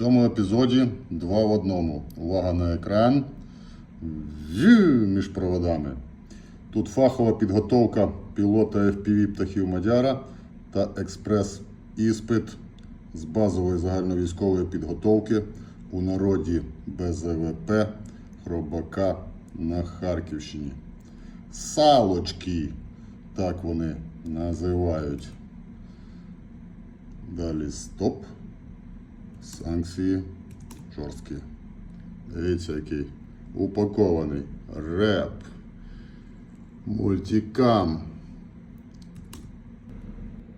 цьому епізоді два в одному. Увага на екран. Між проводами. Тут фахова підготовка пілота FPV птахів Мадяра та експрес-іспит з базової загальновійськової підготовки у народі БЗВП Хробака на Харківщині. Салочки, так вони називають. Далі стоп. Санкції жорсткі. Дивіться, який упакований реп. Мультикам.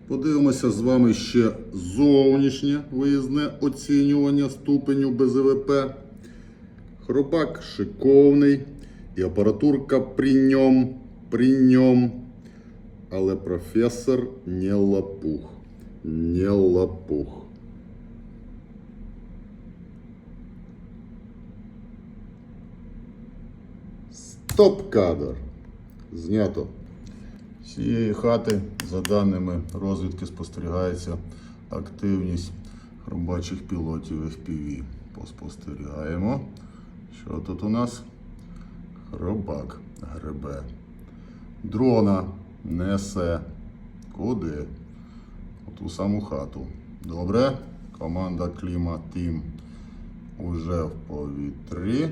Подивимося з вами ще зовнішнє виїзне оцінювання ступеню БЗВП. Хробак шиковний. І апаратурка при ньому, при ньому. Але професор не лопух. Не лопух. Стоп-кадр. Знято. З цієї хати, за даними розвідки, спостерігається активність хробачих пілотів FPV. Поспостерігаємо. Що тут у нас? Хробак гребе. Дрона несе. Куди? У ту саму хату. Добре. Команда Кліма Тім уже в повітрі.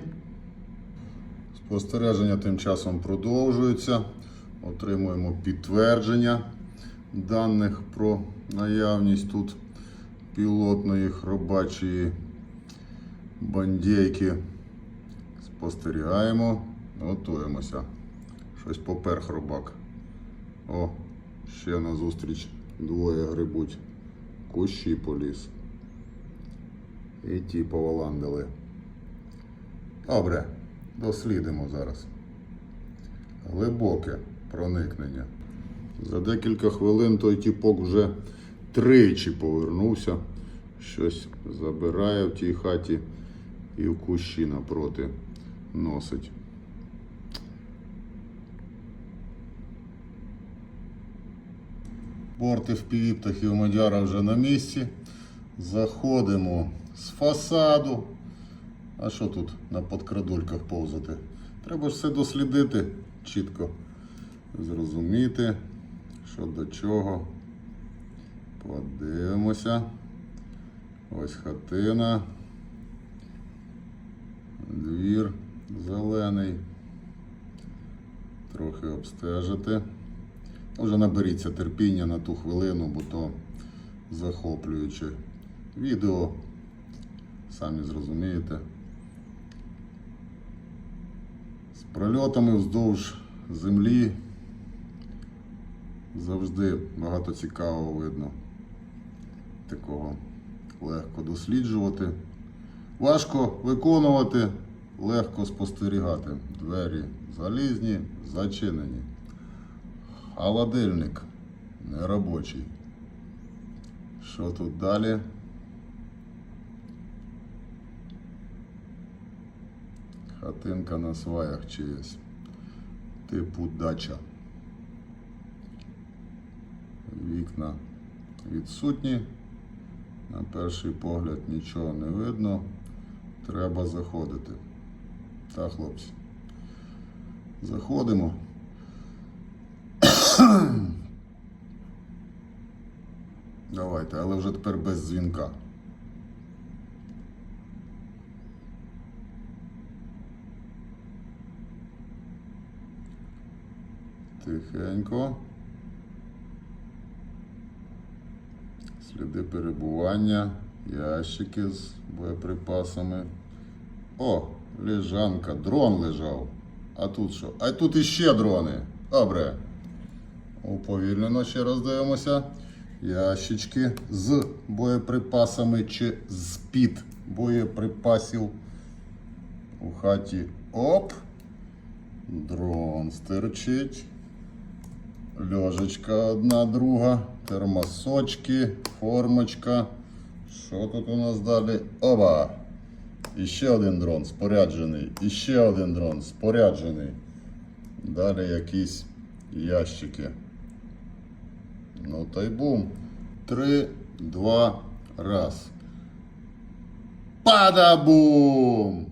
Спостереження тим часом продовжується. Отримуємо підтвердження даних про наявність тут пілотної хробачої бандейки. Спостерігаємо, готуємося. Щось попер хробак. О, ще назустріч двоє грибуть. Кущі поліз. І ті поваландили. Добре, дослідимо зараз. Глибоке проникнення. За декілька хвилин той тіпок вже тричі повернувся. Щось забирає в тій хаті і в кущі напроти носить. Борти в птахів Мадяра вже на місці. Заходимо з фасаду. А що тут на подкрадульках повзати? Треба ж все дослідити чітко, зрозуміти, що до чого. Подивимося. Ось хатина. Двір зелений. Трохи обстежити. Вже наберіться терпіння на ту хвилину, бо то захоплююче відео. Самі зрозумієте. З прольотами вздовж землі завжди багато цікавого видно. Такого легко досліджувати. Важко виконувати, легко спостерігати. Двері залізні, зачинені. Холодильник неробочий. Що тут далі? Хатинка на сваях чиєсь. Типу дача. Вікна відсутні. На перший погляд нічого не видно. Треба заходити. Та, хлопці. Заходимо. Давайте, але вже тепер без дзвінка. Тихенько. Сліди перебування, ящики з боєприпасами. О, лежанка, дрон лежав. А тут що? А тут іще дрони. Добре. Уповільнено ще раз дивимося. Ящички з боєприпасами чи з-під боєприпасів. У хаті оп. Дрон стирчить. Льожечка одна друга. Термосочки, формочка. Що тут у нас далі? Оба! І ще один дрон споряджений. І ще один дрон споряджений. Далі якісь ящики. Ну та й бум. Три, два, раз. Падабум!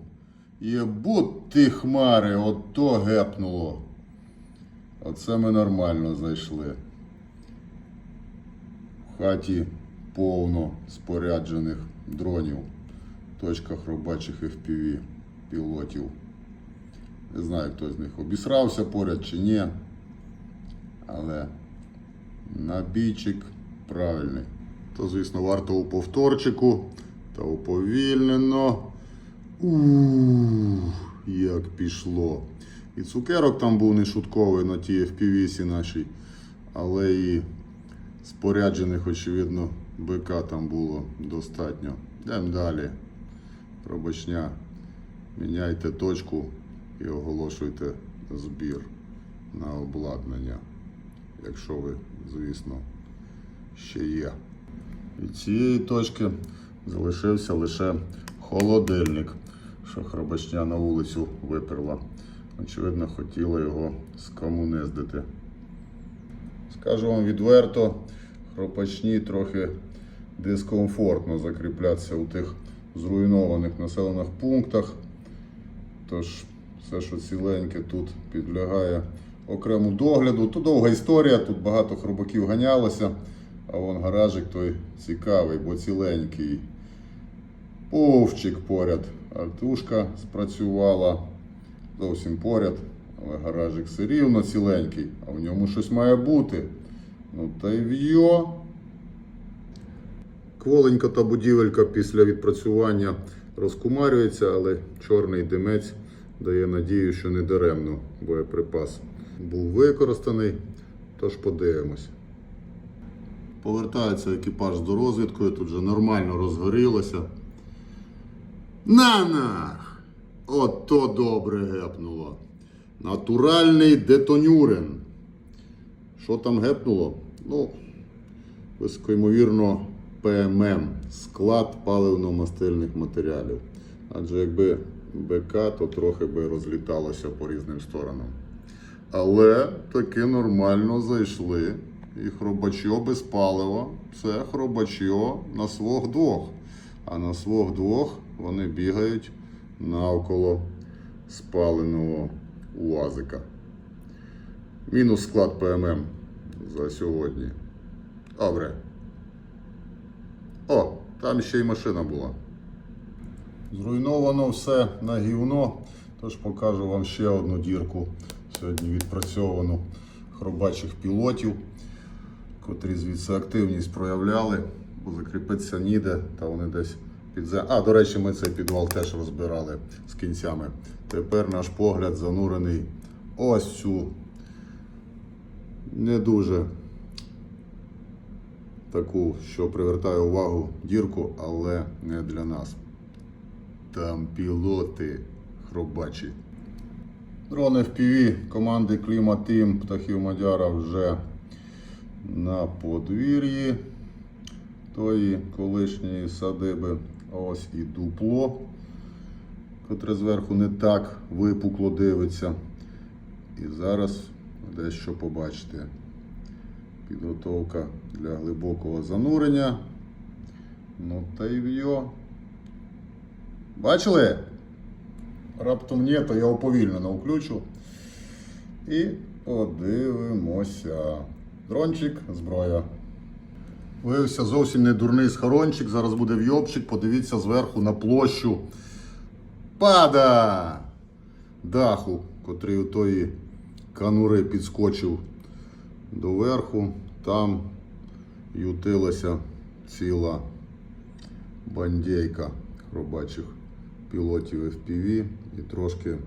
Єбут ти хмари, ото гепнуло. Оце ми нормально зайшли. В хаті повно споряджених дронів, точках робочих FPV пілотів. Не знаю, хто з них обісрався поряд чи ні. Але набійчик правильний. То, звісно, варто у повторчику та уповільнено. Ух, як пішло. І цукерок там був не шутковий на тій FPV нашій, але і споряджених, очевидно, БК там було достатньо. Йдемо далі. Пробачня. Міняйте точку і оголошуйте збір на обладнання, якщо ви, звісно, ще є. Від цієї точки залишився лише холодильник, що хробачня на вулицю виперла. Очевидно, хотіла його скомуниздити. Скажу вам відверто, хропачні трохи дискомфортно закріплятися у тих зруйнованих населених пунктах. Тож все, що ціленьке тут підлягає окрему догляду. То довга історія, тут багато хробаків ганялося, а вон гаражик той цікавий, бо ціленький. Повчик поряд. Артушка спрацювала зовсім поряд, але гаражик все рівно ціленький, а в ньому щось має бути. Ну та й в'йо. Кволенька та будівелька після відпрацювання розкумарюється, але чорний димець дає надію, що не даремно боєприпас був використаний. Тож подивимось. Повертається екіпаж до розвідкою, тут вже нормально розгорілося. На нах! Ото добре гепнуло. Натуральний детонюрен. Що там гепнуло? Ну, високоймовірно, ПММ склад паливно-мастильних матеріалів. Адже якби БК, то трохи би розліталося по різним сторонам. Але таки нормально зайшли. І хробачо без палива це хробачо на свох двох. А на свох двох вони бігають навколо спаленого УАЗика. Мінус склад ПММ за сьогодні. Добре. О, там ще й машина була. Зруйновано все на гівно, тож покажу вам ще одну дірку. Сьогодні відпрацьовану хробачих пілотів, котрі звідси активність проявляли, бо закріпитися ніде, та вони десь під зе- А, до речі, ми цей підвал теж розбирали з кінцями. Тепер наш погляд занурений ось цю не дуже таку, що привертає увагу дірку, але не для нас. Там пілоти хробачі. Дрони FPV команди Кліма Тім птахів Мадяра вже на подвір'ї тої колишньої садиби. Ось і дупло, котре зверху не так випукло дивиться. І зараз дещо побачите. Підготовка для глибокого занурення. Ну та й в'йо. Бачили? Раптом ні, то я уповільнено включу. І подивимося. Дрончик, зброя. Виявився зовсім не дурний схорончик. Зараз буде вйобчик. Подивіться зверху на площу. Пада! Даху, котрий у тої канури підскочив доверху. Там ютилася ціла бандейка хробачих пілотів FPV і трошки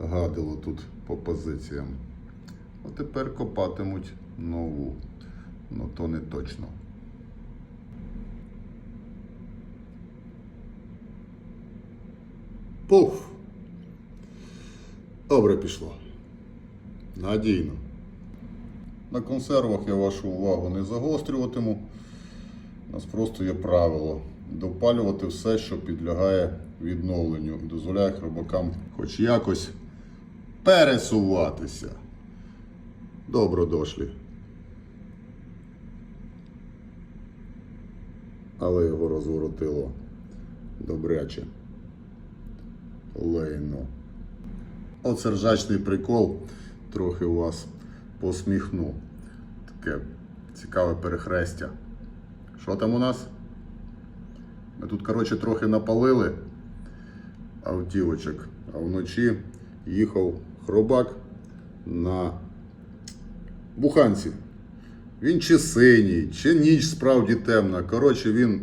гадило тут по позиціям. А тепер копатимуть нову. Ну то не точно. Пуф! Добре пішло. Надійно. На консервах я вашу увагу не загострюватиму. У нас просто є правило допалювати все, що підлягає відновленню, і дозволяє хробакам хоч якось пересуватися. Добро дошлі. Але його розворотило добряче. Лейно. Оце ржачний прикол трохи у вас посміхну. Таке цікаве перехрестя. Що там у нас? Ми тут, коротше, трохи напалили автівочок, а вночі їхав хробак на буханці. Він чи синій, чи ніч справді темна. Коротше, він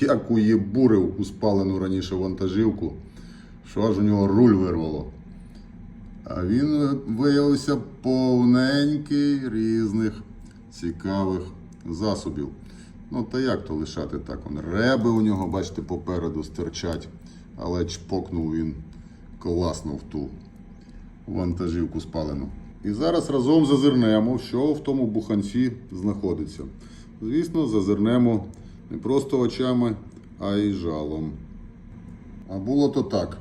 як уєбурив у спалену раніше вантажівку, що аж у нього руль вирвало. А він виявився повненький різних цікавих засобів. Ну, та як то лишати так? Он реби у нього, бачите, попереду стирчать, але чпокнув він класно в ту вантажівку спалену. І зараз разом зазирнемо, що в тому буханці знаходиться. Звісно, зазирнемо не просто очами, а й жалом. А було то так.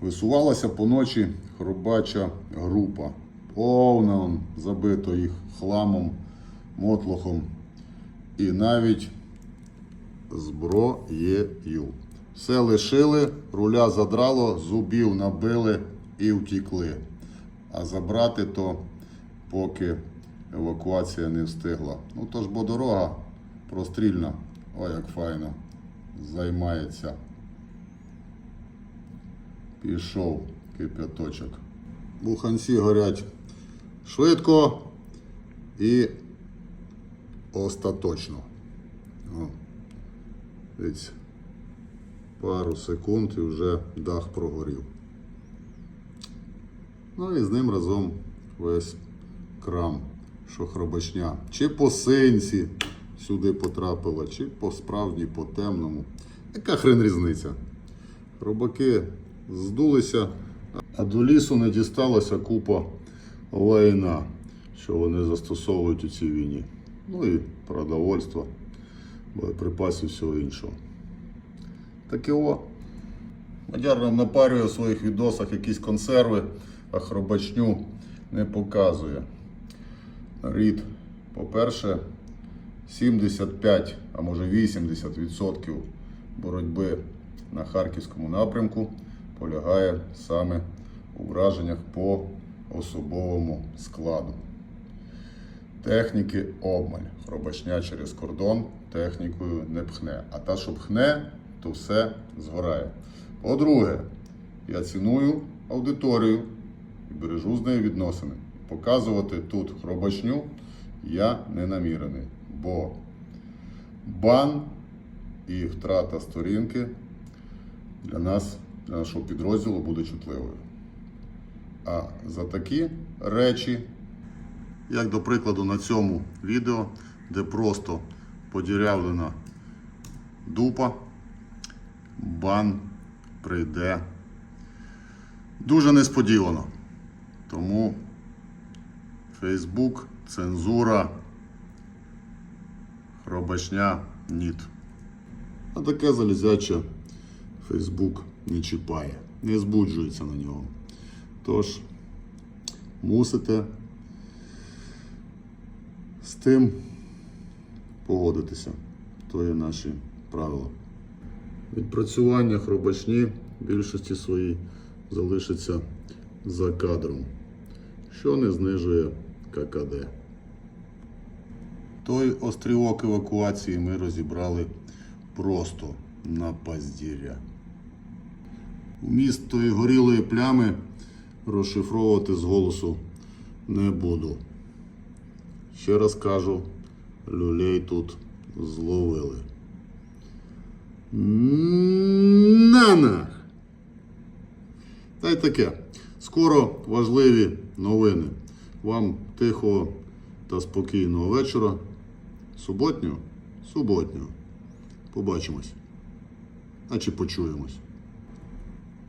Висувалася поночі хробача група. Повна забито їх хламом, мотлохом і навіть зброєю. Все лишили, руля задрало, зубів набили і втікли. А забрати то поки евакуація не встигла. Ну то ж бо дорога прострільна. Ой, як файно. Займається. Пішов кип'яточок. Буханці горять швидко і остаточно. О, дивіться. Пару секунд і вже дах прогорів. Ну і з ним разом весь крам, що хробачня. Чи по синці сюди потрапила, чи по справжній, по темному. Яка хрен різниця? Хробаки здулися, а до лісу не дісталася купа лайна, що вони застосовують у цій війні. Ну і продовольства, боєприпасів всього іншого. Таке о. Мадяр напарює в своїх відосах якісь консерви, а хробачню не показує. Рід, по-перше, 75, а може 80% боротьби на харківському напрямку полягає саме у враженнях по особовому складу. Техніки обмаль. Хробачня через кордон технікою не пхне. А та, що пхне, то все згорає. По-друге, я ціную аудиторію і бережу з нею відносини. Показувати тут хробачню я не намірений, бо бан і втрата сторінки для нас, нашого підрозділу буде чутливою. А за такі речі, як до прикладу на цьому відео, де просто подірявлена дупа, бан прийде дуже несподівано. Тому Facebook, цензура, хробачня ніт. А таке залізяче Facebook не чіпає, не збуджується на нього. Тож мусите з тим погодитися. То є наші правила. Відпрацювання хробачні в більшості своїй залишиться за кадром, що не знижує ККД. Той острівок евакуації ми розібрали просто на паздір'я. Вміст тої горілої плями розшифровувати з голосу не буду. Ще раз кажу, люлей тут зловили. Нанах! Та й таке. Скоро важливі новини. Вам тихого та спокійного вечора. Суботнього? Суботнього. Побачимось. А чи почуємось.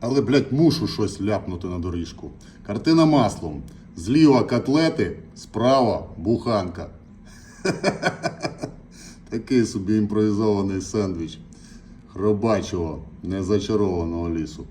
Але, блядь, мушу щось ляпнути на доріжку. Картина маслом. Зліва котлети, справа буханка. Такий собі імпровізований сендвіч хробачого, незачарованого лісу.